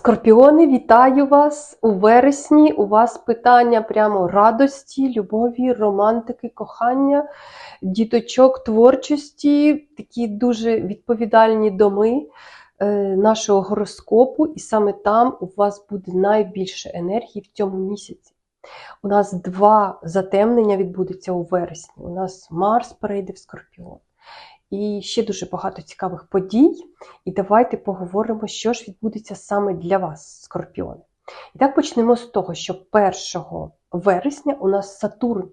Скорпіони, вітаю вас у вересні. У вас питання прямо радості, любові, романтики, кохання, діточок, творчості, такі дуже відповідальні доми е, нашого гороскопу, і саме там у вас буде найбільше енергії в цьому місяці. У нас два затемнення відбудеться у вересні. У нас Марс перейде в Скорпіон. І ще дуже багато цікавих подій. І давайте поговоримо, що ж відбудеться саме для вас, скорпіони. І так почнемо з того, що 1 вересня у нас Сатурн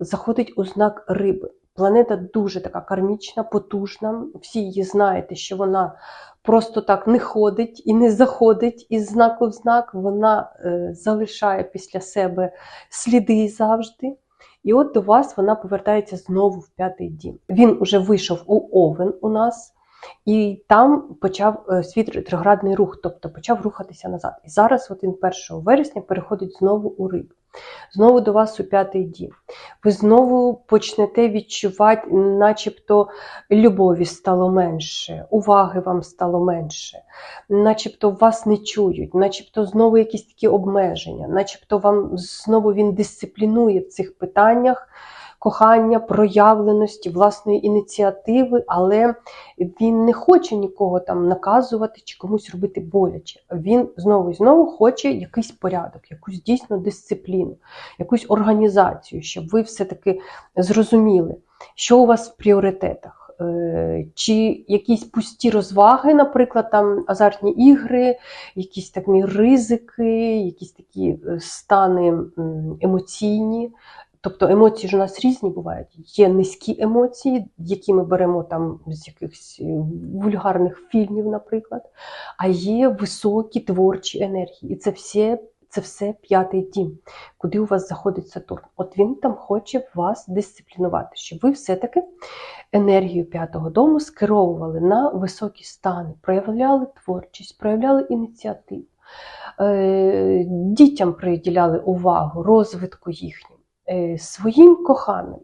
заходить у знак риби. Планета дуже така кармічна, потужна. Всі її знаєте, що вона просто так не ходить і не заходить із знаку в знак. Вона е, залишає після себе сліди завжди. І от до вас вона повертається знову в п'ятий дім. Він уже вийшов у Овен у нас, і там почав е, свій ретроградний рух, тобто почав рухатися назад. І зараз, от він 1 вересня, переходить знову у риб. Знову до вас у п'ятий дім. Ви знову почнете відчувати, начебто любові стало менше, уваги вам стало менше, начебто вас не чують, начебто знову якісь такі обмеження, начебто вам знову він дисциплінує в цих питаннях кохання, проявленості, власної ініціативи, але він не хоче нікого там наказувати чи комусь робити боляче. Він знову і знову хоче якийсь порядок, якусь дійсно дисципліну, якусь організацію, щоб ви все-таки зрозуміли, що у вас в пріоритетах. Е, Чи якісь пусті розваги, наприклад, там азартні ігри, якісь такі ризики, якісь такі е, стани емоційні, Тобто емоції ж у нас різні бувають. Є низькі емоції, які ми беремо там з якихось е, вульгарних фільмів, наприклад, а є високі творчі енергії. І це все, це все п'ятий дім, куди у вас заходить Сатурн. От він там хоче вас дисциплінувати, щоб ви все-таки енергію п'ятого дому скеровували на високі стани, проявляли творчість, проявляли ініціативу. Е, Дітям приділяли увагу, розвитку їхнім. Е, своїм коханим,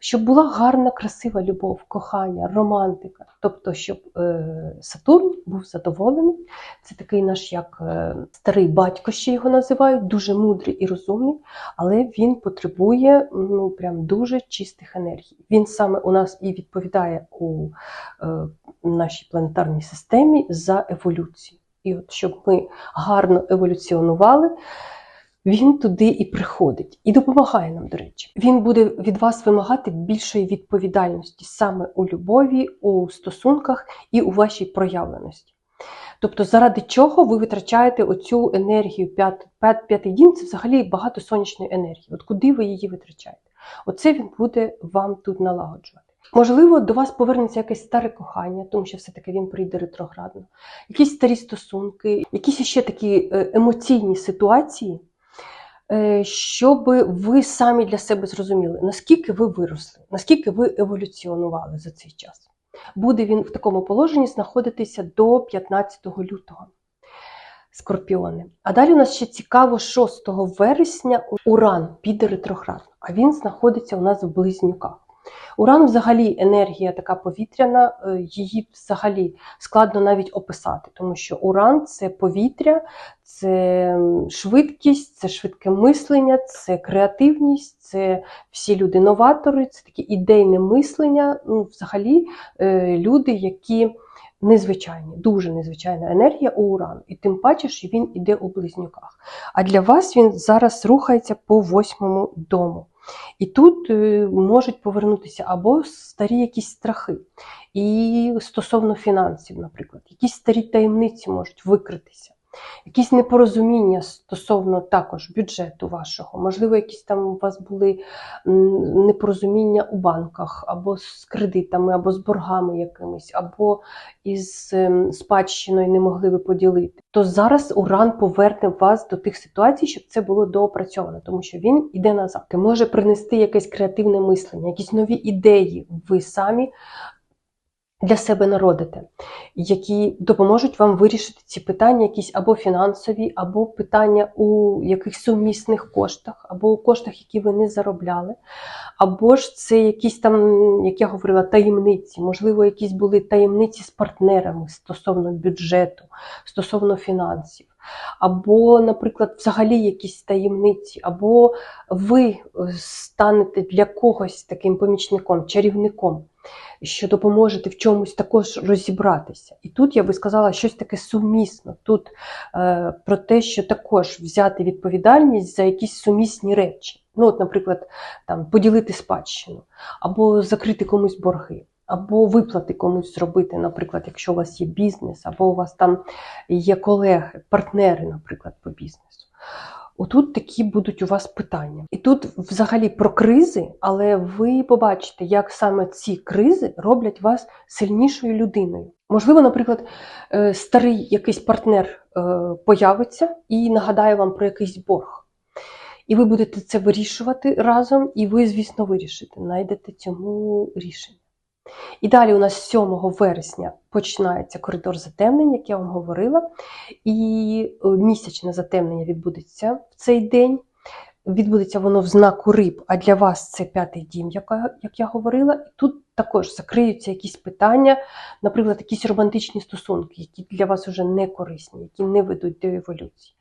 щоб була гарна, красива любов, кохання, романтика. Тобто, щоб е, Сатурн був задоволений. Це такий наш як е, старий батько, ще його називають, дуже мудрий і розумний, але він потребує ну, прям дуже чистих енергій. Він саме у нас і відповідає у нашій планетарній системі за еволюцію. І от щоб ми гарно еволюціонували він туди і приходить, і допомагає нам, до речі. Він буде від вас вимагати більшої відповідальності саме у любові, у стосунках і у вашій проявленості. Тобто, заради чого ви витрачаєте оцю енергію п'ятий п'ят, дім, це взагалі багато сонячної енергії. От куди ви її витрачаєте? Оце він буде вам тут налагоджувати. Можливо, до вас повернеться якесь старе кохання, тому що все-таки він прийде ретроградно, якісь старі стосунки, якісь ще такі е, емоційні ситуації. Е, щоб ви самі для себе зрозуміли, наскільки ви виросли, наскільки ви еволюціонували за цей час. Буде він в такому положенні знаходитися до 15 лютого. Скорпіони. А далі у нас ще цікаво, 6 вересня Уран піде ретроград, а він знаходиться у нас в близнюках. Уран взагалі енергія така повітряна, е, її взагалі складно навіть описати, тому що уран це повітря, це швидкість, це швидке мислення, це креативність, це всі люди-новатори, це таке ідейне мислення. Ну, Взагалі е, люди, які незвичайні, дуже незвичайна енергія у урану. І тим паче, що він іде у близнюках. А для вас він зараз рухається по восьмому дому. І тут е, можуть повернутися або старі якісь страхи, і стосовно фінансів, наприклад, якісь старі таємниці можуть викритися якісь непорозуміння стосовно також бюджету вашого, можливо, якісь там у вас були непорозуміння у банках, або з кредитами, або з боргами якимись, або із ем, спадщиною не могли ви поділити. То зараз уран поверне вас до тих ситуацій, щоб це було доопрацьовано, тому що він іде назад. Може принести якесь креативне мислення, якісь нові ідеї ви самі для себе народите, які допоможуть вам вирішити ці питання, якісь або фінансові, або питання у якихось сумісних коштах, або у коштах, які ви не заробляли, або ж це якісь там, як я говорила, таємниці, можливо, якісь були таємниці з партнерами стосовно бюджету, стосовно фінансів. Або, наприклад, взагалі якісь таємниці, або ви е, станете для когось таким помічником, чарівником, що допоможете в чомусь також розібратися. І тут я би сказала щось таке сумісно. Тут е, про те, що також взяти відповідальність за якісь сумісні речі. Ну, от, наприклад, там, поділити спадщину, або закрити комусь борги. Або виплати комусь зробити, наприклад, якщо у вас є бізнес, або у вас там є колеги, партнери, наприклад, по бізнесу. Отут такі будуть у вас питання. І тут взагалі про кризи, але ви побачите, як саме ці кризи роблять вас сильнішою людиною. Можливо, наприклад, е, старий якийсь партнер е, появиться і нагадає вам про якийсь борг. І ви будете це вирішувати разом, і ви, звісно, вирішите, знайдете цьому рішення. І далі у нас 7 вересня починається коридор затемнень, як я вам говорила, і е, місячне затемнення відбудеться в цей день. Відбудеться воно в знаку риб, а для вас це п'ятий дім, як я- говорила. І тут також закриються якісь питання, наприклад, якісь романтичні стосунки, які для вас вже не корисні, які не ведуть до еволюції.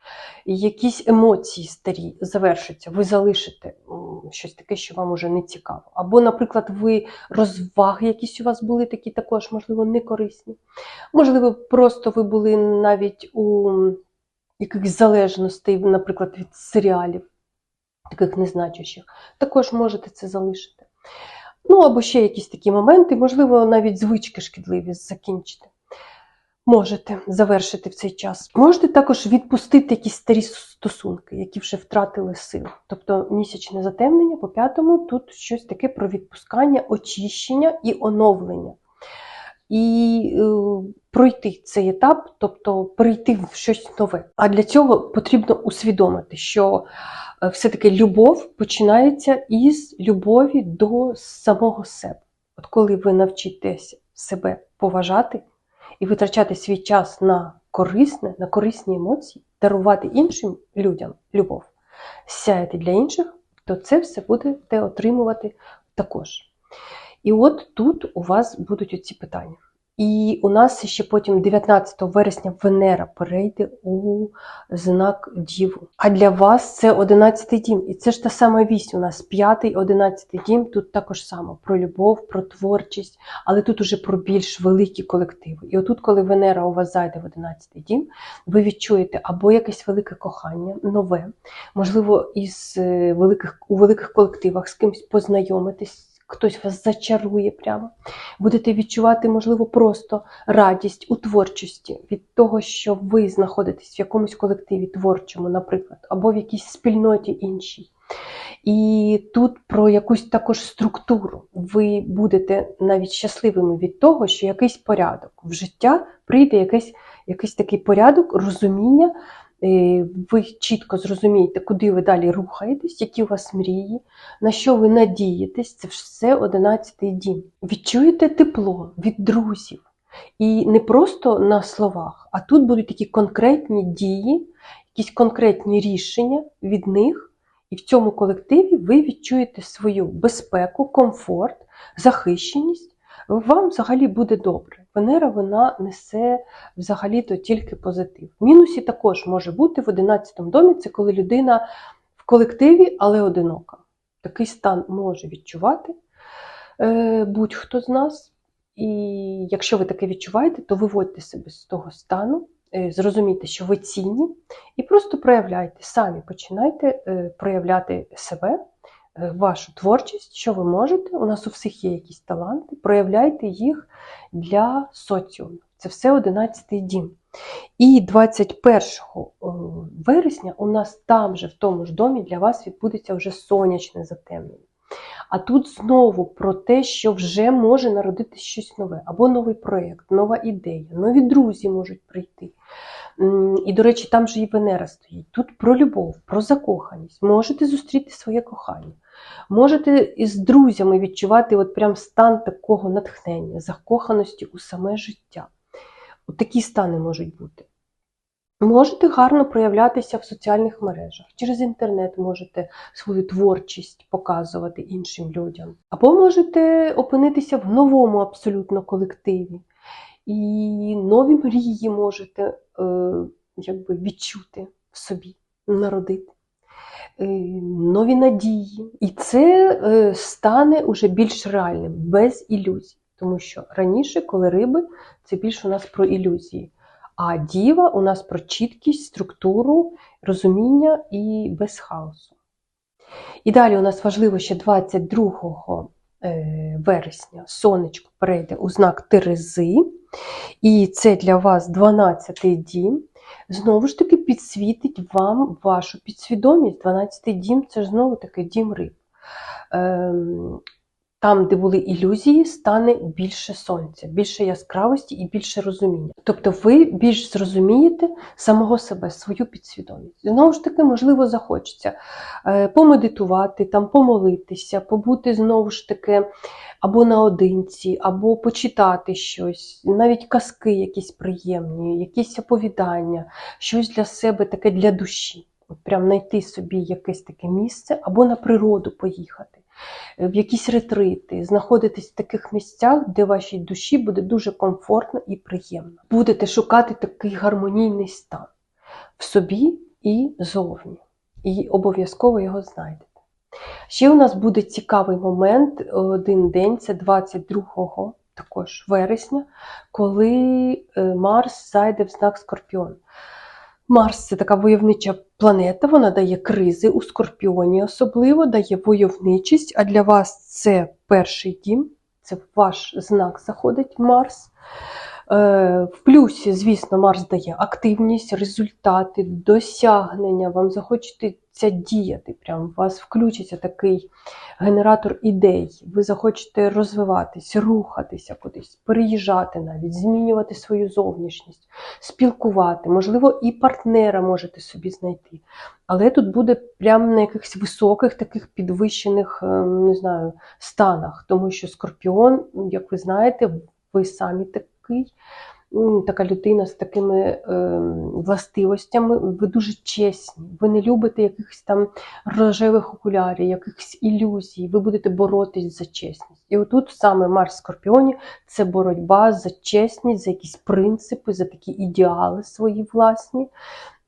І Якісь емоції старі завершаться, ви залишите щось таке, що вам уже не цікаво. Або, наприклад, ви розваги, якісь у вас були, такі також, можливо, не корисні. Можливо, просто ви були навіть у якихось залежностей, наприклад, від серіалів, таких незначущих. Також можете це залишити. Ну, або ще якісь такі моменти, можливо, навіть звички шкідливі закінчити. Можете завершити в цей час. Можете також відпустити якісь старі стосунки, які вже втратили силу. Тобто місячне затемнення по п'ятому тут щось таке про відпускання, очищення і оновлення. І е, пройти цей етап, тобто перейти в щось нове. А для цього потрібно усвідомити, що е, все-таки любов починається із любові до самого себе. От коли ви навчитеся себе поважати і витрачати свій час на корисне, на корисні емоції, дарувати іншим людям любов, сяяти для інших, то це все будете отримувати також. І от тут у вас будуть оці питання. І у нас ще потім 19 вересня Венера перейде у знак Діву. А для вас це 11 дім. І це ж та сама вісь у нас 5 11 дім. Тут також само про любов, про творчість, але тут уже про більш великі колективи. І отут, коли Венера у вас зайде в 11 дім, ви відчуєте або якесь велике кохання, нове, можливо, із е, великих у великих колективах з кимось познайомитись. Хтось вас зачарує прямо. Будете відчувати, можливо, просто радість у творчості від того, що ви знаходитесь в якомусь колективі творчому, наприклад, або в якійсь спільноті іншій. І тут про якусь також структуру. Ви будете навіть щасливими від того, що якийсь порядок в життя прийде якийсь, якийсь такий порядок, розуміння. Е, Ви чітко зрозумієте, куди ви далі рухаєтесь, які у вас мрії, на що ви надієтесь, це все 11-й дім. Відчуєте тепло від друзів. І не просто на словах, а тут будуть такі конкретні дії, якісь конкретні рішення від них. І в цьому колективі ви відчуєте свою безпеку, комфорт, захищеність. Вам взагалі буде добре. Венера вона несе взагалі-то тільки позитив. Мінусі також може бути в 11 домі, це коли людина в колективі, але одинока. Такий стан може відчувати е, будь-хто з нас. І якщо ви таке відчуваєте, то виводьте себе з того стану, е, зрозумійте, що ви цінні, і просто проявляйте, самі починайте е, проявляти себе, вашу творчість, що ви можете. У нас у всіх є якісь таланти, проявляйте їх для соціуму. Це все 11-й дім. І 21 вересня у нас там же, в тому ж домі, для вас відбудеться вже сонячне затемнення. А тут знову про те, що вже може народитися щось нове, або новий проєкт, нова ідея, нові друзі можуть прийти. І, до речі, там же і Венера стоїть. Тут про любов, про закоханість. Можете зустріти своє кохання. Можете із друзями відчувати от прям стан такого натхнення, закоханості у саме життя. От такі стани можуть бути. Можете гарно проявлятися в соціальних мережах, через інтернет можете свою творчість показувати іншим людям. Або можете опинитися в новому абсолютно колективі. І нові мрії можете е, якби відчути в собі, народити. Е, нові надії. І це е, стане уже більш реальним, без ілюзій. Тому що раніше, коли риби, це більше у нас про ілюзії. А діва у нас про чіткість, структуру, розуміння і без хаосу. І далі у нас важливо ще 22 е, вересня сонечко перейде у знак Терези. І це для вас 12-й дім. Знову ж таки, підсвітить вам вашу підсвідомість. 12-й дім це ж знову таки дім риб. Там, де були ілюзії, стане більше сонця, більше яскравості і більше розуміння. Тобто ви більш зрозумієте самого себе, свою підсвідомість. Знову ж таки, можливо, захочеться е, помедитувати, там, помолитися, побути знову ж таки або наодинці, або почитати щось, навіть казки якісь приємні, якісь оповідання, щось для себе таке для душі. От прям знайти собі якесь таке місце, або на природу поїхати, в якісь ретрити, знаходитись в таких місцях, де вашій душі буде дуже комфортно і приємно. Будете шукати такий гармонійний стан в собі і зовні. І обов'язково його знайдете. Ще у нас буде цікавий момент один день, це 22 також вересня, коли е, Марс зайде в знак Скорпіон. Марс це така войовнича планета, вона дає кризи у Скорпіоні, особливо дає войовничість, а для вас це перший дім, це ваш знак заходить Марс. Е, В плюсі, звісно, Марс дає активність, результати, досягнення. Вам захочеться діяти. Прям у вас включиться такий генератор ідей. Ви захочете розвиватись, рухатися кудись, переїжджати навіть, змінювати свою зовнішність, спілкувати. Можливо, і партнера можете собі знайти. Але тут буде прямо на якихось високих, таких підвищених, е, не знаю, станах, тому що Скорпіон, як ви знаєте, ви самі такий, така людина з такими е, властивостями, ви дуже чесні, ви не любите якихось там рожевих окулярів, якихось ілюзій, ви будете боротись за чесність. І отут саме Марс Скорпіоні це боротьба за чесність, за якісь принципи, за такі ідеали свої власні.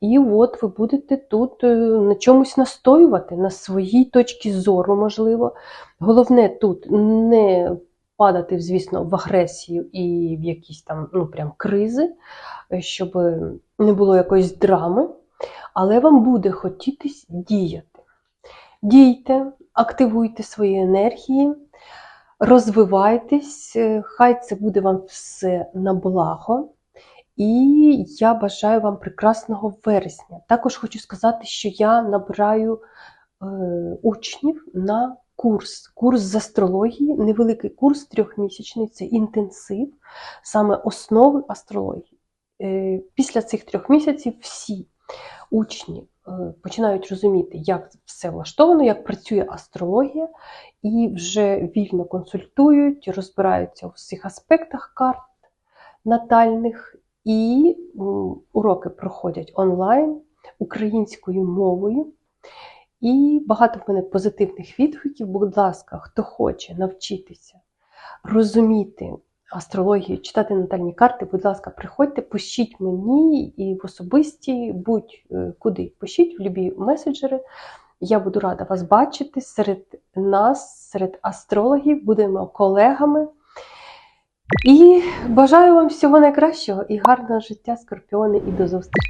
І от ви будете тут е, на чомусь настоювати, на своїй точці зору, можливо. Головне тут не падати, звісно, в агресію і в якісь там ну, прям кризи, щоб не було якоїсь драми, але вам буде хотітись діяти. Дійте, активуйте свої енергії, розвивайтесь, хай це буде вам все на благо. І я бажаю вам прекрасного вересня. Також хочу сказати, що я набираю е, учнів на курс, курс з астрології, невеликий курс трьохмісячний, це інтенсив, саме основи астрології. Е, Після цих трьох місяців всі учні е, починають розуміти, як все влаштовано, як працює астрологія, і вже вільно консультують, розбираються у всіх аспектах карт натальних. І уроки проходять онлайн українською мовою. І багато в мене позитивних відгуків. Будь ласка, хто хоче навчитися розуміти астрологію, читати натальні карти, будь ласка, приходьте, пишіть мені і в особисті, будь-куди. Пишіть в любі меседжери. Я буду рада вас бачити серед нас, серед астрологів, будемо колегами. І бажаю вам всього найкращого і гарного життя, скорпіони, і до зустрічі!